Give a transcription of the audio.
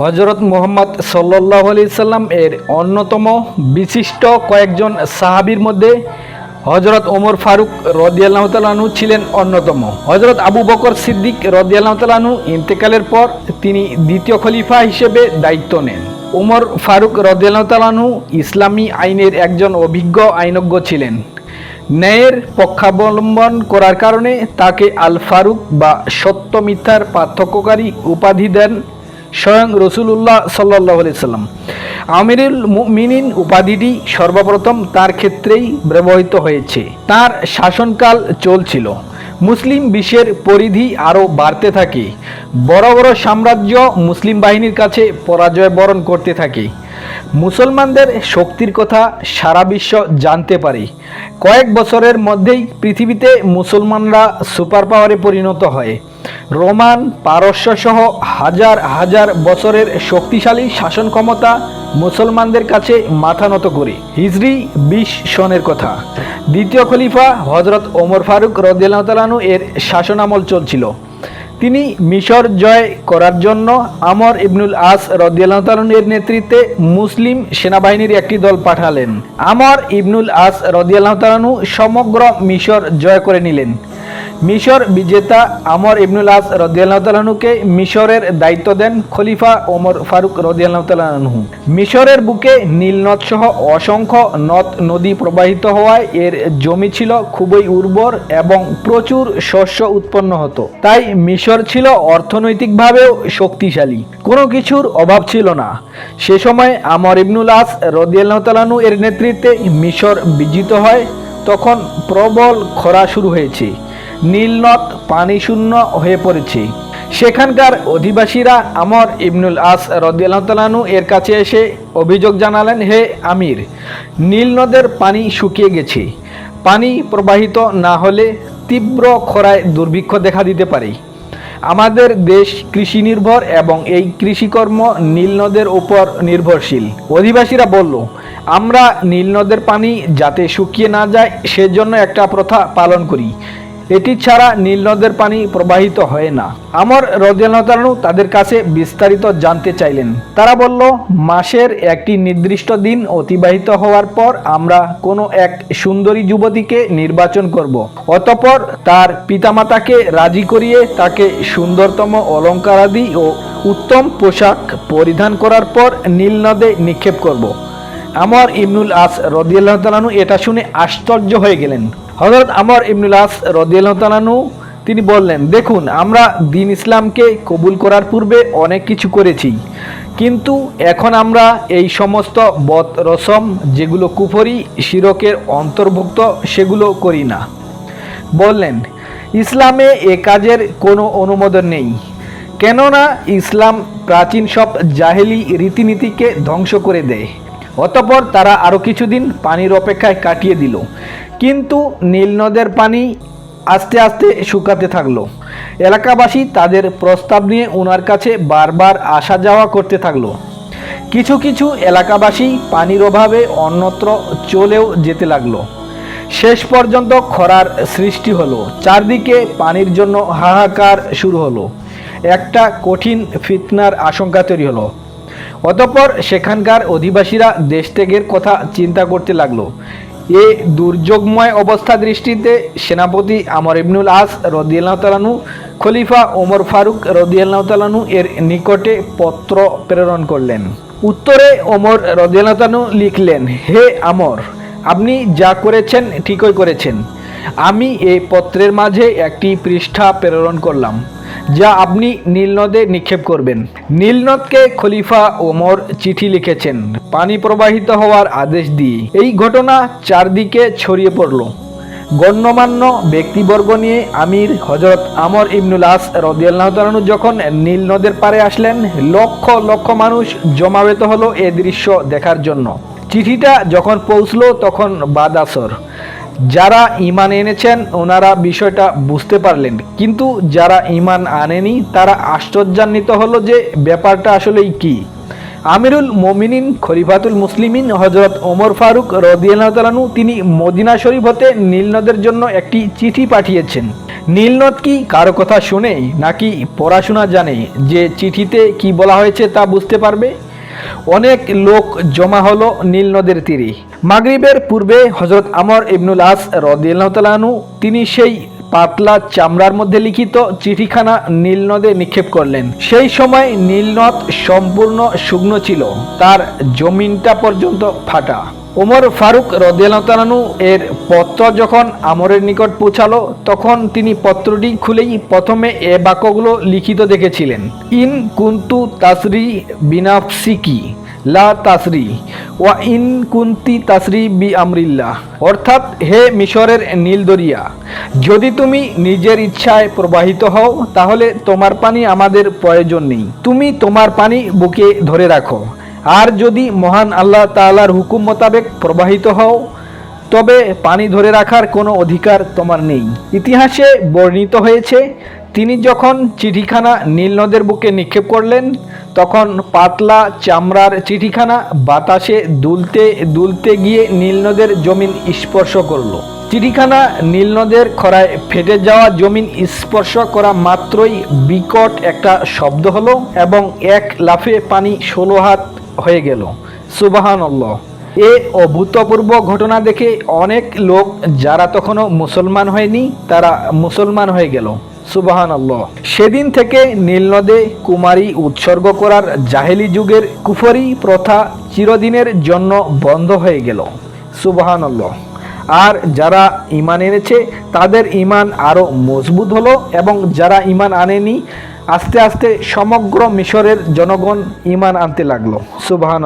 হজরত মোহাম্মদ সাল্লাহ আলি সাল্লাম এর অন্যতম বিশিষ্ট কয়েকজন সাহাবির মধ্যে হজরত ওমর ফারুক রদিয়াল্লাহ তালাহু ছিলেন অন্যতম। হজরত আবু বকর সিদ্দিক রদিয়াল্লাহ তালাহু ইন্তেকালের পর তিনি দ্বিতীয় খলিফা হিসেবে দায়িত্ব নেন। ওমর ফারুক রদিয়াল্লাহ তালাহু ইসলামী আইনের একজন অভিজ্ঞ আইনজ্ঞ ছিলেন। ন্যায়ের পক্ষাবলম্বন করার কারণে তাকে আল ফারুক বা সত্য মিথ্যার পার্থক্যকারী উপাধি দেন স্বয়ং রসুল্লাহ সাল্লাহ সাল্লাম। আমিরুল মিনিন উপাধিটি সর্বপ্রথম তার ক্ষেত্রেই ব্যবহৃত হয়েছে। তার শাসনকাল চলছিল। মুসলিম বিশ্বের পরিধি আরও বাড়তে থাকে। বড় বড় সাম্রাজ্য মুসলিম বাহিনীর কাছে পরাজয় বরণ করতে থাকে। মুসলমানদের শক্তির কথা সারা বিশ্ব জানতে পারে। কয়েক বছরের মধ্যেই পৃথিবীতে মুসলমানরা সুপার পাওয়ারে পরিণত হয়। রোমান পারস্য সহ হাজার হাজার বছরের শক্তিশালী শাসন ক্ষমতা মুসলমানদের কাছে মাথা নত করে। হিজরি বিশ সনের কথা। দ্বিতীয় খলিফা হজরত ওমর ফারুক রদিয়ালু এর শাসনামল চলছিল। তিনি মিশর জয় করার জন্য আমর ইবনুল আস রদিয়ালের নেতৃত্বে মুসলিম সেনাবাহিনীর একটি দল পাঠালেন। আমর ইবনুল আস রদিয়ালু সমগ্র মিশর জয় করে নিলেন। মিশর বিজেতা আমর ইবনুল আস রদিয়ালহুকে মিশরের দায়িত্ব দেন খলিফা ওমর ফারুক রদিয়ালহু মিশরের বুকে নীলনদ সহ অসংখ্য নদ নদী প্রবাহিত হওয়ায় এর জমি ছিল খুবই উর্বর এবং প্রচুর শস্য উৎপন্ন হতো। তাই মিশর ছিল অর্থনৈতিকভাবেও শক্তিশালী। কোনো কিছুর অভাব ছিল না। সে সময় আমর ইবনুল আস রদিয়ালহু এর নেতৃত্বে মিশর বিজিত হয়। তখন প্রবল খরা শুরু হয়েছে। নীলনদ পানি শূন্য হয়ে পড়েছে। সেখানকার অধিবাসীরা আমর ইবনুল আস রদিয়ালু এর কাছে এসে অভিযোগ জানালেন, হে আমির নীল নদের পানি শুকিয়ে গেছে। পানি প্রবাহিত না হলে তীব্র খরায় দুর্ভিক্ষ দেখা দিতে পারে। আমাদের দেশ কৃষি নির্ভর এবং এই কৃষিকর্ম নীল নদের উপর নির্ভরশীল। অধিবাসীরা বলল, আমরা নীল নদের পানি যাতে শুকিয়ে না যায়, সেজন্য একটা প্রথা পালন করি। এটি ছাড়া নীল নদের পানি প্রবাহিত হয় না আমর রদিয়ালু তাদের কাছে বিস্তারিত জানতে চাইলেন তারা বলল, মাসের একটি নির্দিষ্ট দিন অতিবাহিত হওয়ার পর আমরা কোনো এক সুন্দরী যুবতীকে নির্বাচন করব। অতপর তার পিতামাতাকে রাজি করিয়ে তাকে সুন্দরতম অলঙ্কারাদি ও উত্তম পোশাক পরিধান করার পর নীল নদে নিক্ষেপ করব। আমার ইবনুল আস রদিয়াল্লাহ তালানু এটা শুনে আশ্চর্য হয়ে গেলেন হজরত আমর ইবনুল আস রদিয়াল্লাহ তালানু তিনি বললেন, দেখুন, আমরা দিন ইসলামকে কবুল করার পূর্বে অনেক কিছু করেছি। কিন্তু এখন আমরা এই সমস্ত বত রসম, যেগুলো কুফরি, শিরকের অন্তর্ভুক্ত, সেগুলো করি না। বললেন, ইসলামে এ কাজের কোনো অনুমোদন নেই। কেননা ইসলাম প্রাচীন সব জাহেলি রীতিনীতিকে ধ্বংস করে দেয়। অতপর তারা আরও কিছুদিন পানির অপেক্ষায় কাটিয়ে দিল। কিন্তু নীল নদের পানি আস্তে আস্তে শুকাতে থাকল। এলাকাবাসী তাদের প্রস্তাব নিয়ে ওনার কাছে বারবার আসা যাওয়া করতে থাকল। কিছু কিছু এলাকাবাসী পানির অভাবে অন্যত্র চলেও যেতে লাগল। শেষ পর্যন্ত খরার সৃষ্টি হলো। চারদিকে পানির জন্য হাহাকার শুরু হলো। একটা কঠিন ফিতনার আশঙ্কা তৈরি হলো। অতপর সেখানকার অধিবাসীরা দেশ ত্যাগের কথা চিন্তা করতে লাগল। এ দুর্যোগময় অবস্থা দৃষ্টিতে সেনাপতি আমর ইবনুল আস রদিয়াল্লাহ তালানু খলিফা ওমর ফারুক রদিয়াল্লাহ তালানু এর নিকটে পত্র প্রেরণ করলেন। উত্তরে ওমর রদিয়াল্লাহ তালানু লিখলেন, হে আমর, আপনি যা করেছেন ঠিকই করেছেন। আমি এই পত্রের মাঝে একটি পৃষ্ঠা প্রেরণ করলাম। যা আপনি নীলনদে নিক্ষেপ করবেন। নীলনদকে খলিফা ওমর চিঠি লিখেছেন, পানি প্রবাহিত হওয়ার আদেশ দিয়ে। এই ঘটনা চারদিকে ছড়িয়ে পড়ল। গণ্যমান্য ব্যক্তিবর্গ নিয়ে আমির হজরত আমর ইবনুল আস রদিয়াল্লাহ তালানু যখন নীল নদের পারে আসলেন, লক্ষ লক্ষ মানুষ জমাবেত হলো এ দৃশ্য দেখার জন্য। চিঠিটা যখন পৌঁছলো তখন বাদাসর। যারা ইমান এনেছেন, ওনারা বিষয়টা বুঝতে পারলেন। কিন্তু যারা ইমান আনেনি, তারা আশ্চর্যান্বিত হলো যে ব্যাপারটা আসলেই কি। আমিরুল মোমিনিন, খলিফাতুল মুসলিমিন হজরত ওমর ফারুক রদিয়ালু তিনি মদিনা শরীফ হতে নীলনদের জন্য একটি চিঠি পাঠিয়েছেন। নীলনদ কি কারও কথা শুনে, নাকি পড়াশোনা জানে? যে চিঠিতে কি বলা হয়েছে তা বুঝতে পারবে? অনেক লোক জমা হলো নীলনদের তীরে। মাগরিবের পূর্বে হজরত আমর ইবনুল আস রদিয়াল্লাহতালানু তিনি সেই পাতলা চামড়ার মধ্যে লিখিত চিঠিখানা নীলনদে নিক্ষেপ করলেন। সেই সময় নীলনদ সম্পূর্ণ শুকনো ছিল, তার জমিনটা পর্যন্ত ফাটা। ওমর ফারুক রদিয়ালতালানু এর পত্র যখন আমরের নিকট পৌঁছালো, তখন তিনি পত্রটি খুলেই প্রথমে এ বাক্যগুলো লিখিত দেখেছিলেন। ইন কুন্তু তাসরি বিনাফসিকি লা তাসরি ওয়া ইন কুন্তি তাসরি বি আমরিল্লাহ অর্থাৎ হে মিশরের নীল দরিয়া যদি তুমি নিজের ইচ্ছায় প্রবাহিত হও, তাহলে তোমার পানি আমাদের প্রয়োজন নেই। তুমি তোমার পানি বুকে ধরে রাখো। আর যদি মহান আল্লাহ তাআলার হুকুম মোতাবেক প্রবাহিত হও, তবে পানি ধরে রাখার কোনো অধিকার তোমার নেই। ইতিহাসে বর্ণিত হয়েছে তিনি যখন চিঠিখানা নীলনদের বুকে নিক্ষেপ করলেন, তখন পাতলা চামড়ার চিঠিখানা বাতাসে দুলতে দুলতে গিয়ে নীলনদের জমিন স্পর্শ করল। চিঠিখানা নীলনদের খরায় ফেটে যাওয়া জমিন স্পর্শ করা মাত্রই বিকট একটা শব্দ হলো এবং এক লাফে পানি ষোলো হাত হয়ে গেল। সুবাহান এ অভূতপূর্ব ঘটনা দেখে অনেক লোক, যারা তখনও মুসলমান হয়নি, তারা মুসলমান হয়ে গেল। সুবাহান সেদিন থেকে নীলনদে কুমারী উৎসর্গ করার জাহেলি যুগের কুফরি প্রথা চিরদিনের জন্য বন্ধ হয়ে গেল। সুবাহান আর যারা ইমান এনেছে, তাদের ইমান আরও মজবুত হলো এবং যারা ইমান আনেনি, আস্তে আস্তে সমগ্র মিশরের জনগণ ইমান আনতে লাগল। সুবাহান